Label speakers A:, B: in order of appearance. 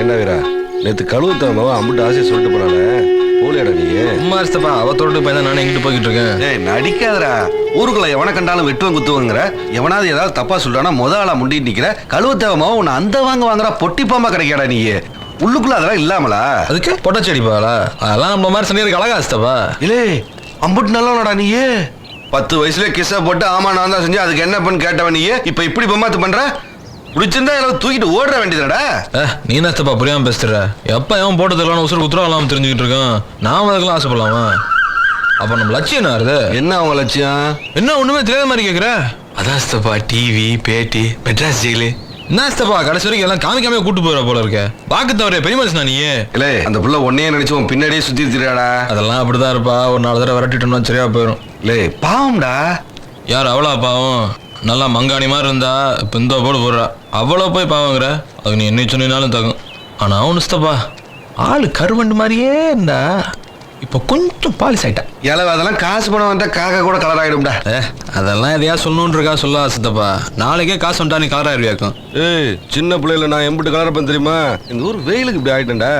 A: என்ன வீரா? நேத்து கழுவுத்தவன் அம்பிட்டு ஆசையை சொல்லிட்டு போனால போலியாடா நீ?
B: சும்மா இருந்தப்பா அவ தோட்டு போய் தான் நானே எங்கிட்டு போய்கிட்டு இருக்கேன்.
A: ஏய் நடிக்காதடா. ஊருக்குள்ள எவனை கண்டாலும் வெட்டுவன் குத்துவங்கிற. எவனாவது ஏதாவது தப்பா சொல்றானா முத ஆளா முண்டிட்டு நிக்கிற. கழுவுத்தவமா உன்னை அந்த வாங்க வாங்குறா பொட்டி பாம்பா கிடைக்காடா நீ? உள்ளுக்குள்ள அதெல்லாம் இல்லாமலா?
B: அதுக்கு பொட்டச்செடி பாலா? அதெல்லாம் நம்ம மாதிரி சனியருக்கு அழகா அஸ்தப்பா
A: இல்லே அம்புட்டு நல்லவனடா நீ? பத்து வயசுல கிஸ்ஸ போட்டு ஆமா நான் தான் செஞ்சேன். அதுக்கு என்ன பண்ணு கேட்டவன் நீ? இப்ப இப்படி பம்மாத்து பண்ற? பிடிச்சிருந்தா எல்லாம் தூக்கிட்டு ஓடுற வேண்டியதுடா.
B: நீ என்னத்தப்பா புரியாம பேசுற? எப்ப எவன் போட்டதெல்லாம் உசுறு குத்துறாங்களாம் தெரிஞ்சுக்கிட்டு இருக்கான்? நான் அதுக்கெல்லாம் ஆசைப்படலாமா? அப்ப நம்ம லட்சியம் என்ன ஆறுது
A: என்ன அவங்க லட்சியம்?
B: என்ன ஒண்ணுமே தெரியாத மாதிரி கேக்குற?
C: அதான் அஸ்தப்பா டிவி பேட்டி மெட்ராஸ் ஜெயிலு.
B: என்ன அஸ்தப்பா கடைசி வரைக்கும் எல்லாம் காமிக்காம கூட்டு போற போல இருக்க? பாக்க தவிர பெரிய மனுஷனா நீ?
A: இல்லே அந்த புள்ள ஒன்னையே நினைச்சு உன் பின்னாடியே சுத்தி திரியாடா
B: அதெல்லாம் அப்படிதான் இருப்பா. ஒரு நாலு தடவை விரட்டிட்டோம்னா சரியா போயிடும்
A: லே பாவம்டா.
B: யார் அவளா பாவம்? நல்லா மங்காணி மாதிரி இருந்தா இப்போ இந்த போடு போடுறா. அவ்வளோ போய் பாவங்கிற. அது நீ என்ன சொன்னாலும் தகும். ஆனா அவனு இஷ்டப்பா ஆளு கருவண்டு மாதிரியே இருந்தா இப்போ கொஞ்சம் பாலிஸ் ஆயிட்டா.
A: இளவு அதெல்லாம் காசு பணம் வந்தா காக்கா கூட கலர் ஆயிடும்டா.
B: ஏ அதெல்லாம் எதையா சொல்லணும்னு இருக்கா சொல்ல சித்தப்பா. நாளைக்கே காசு வந்துட்டா நீ கலர் ஆயிருவியாக்கும்.
A: ஏய் சின்ன பிள்ளைல நான் எம்பிட்டு கலர் இருப்பேன் தெரியுமா? இந்த ஊர் வெயிலுக்கு இப்படி ஆயிட்டேன்டா.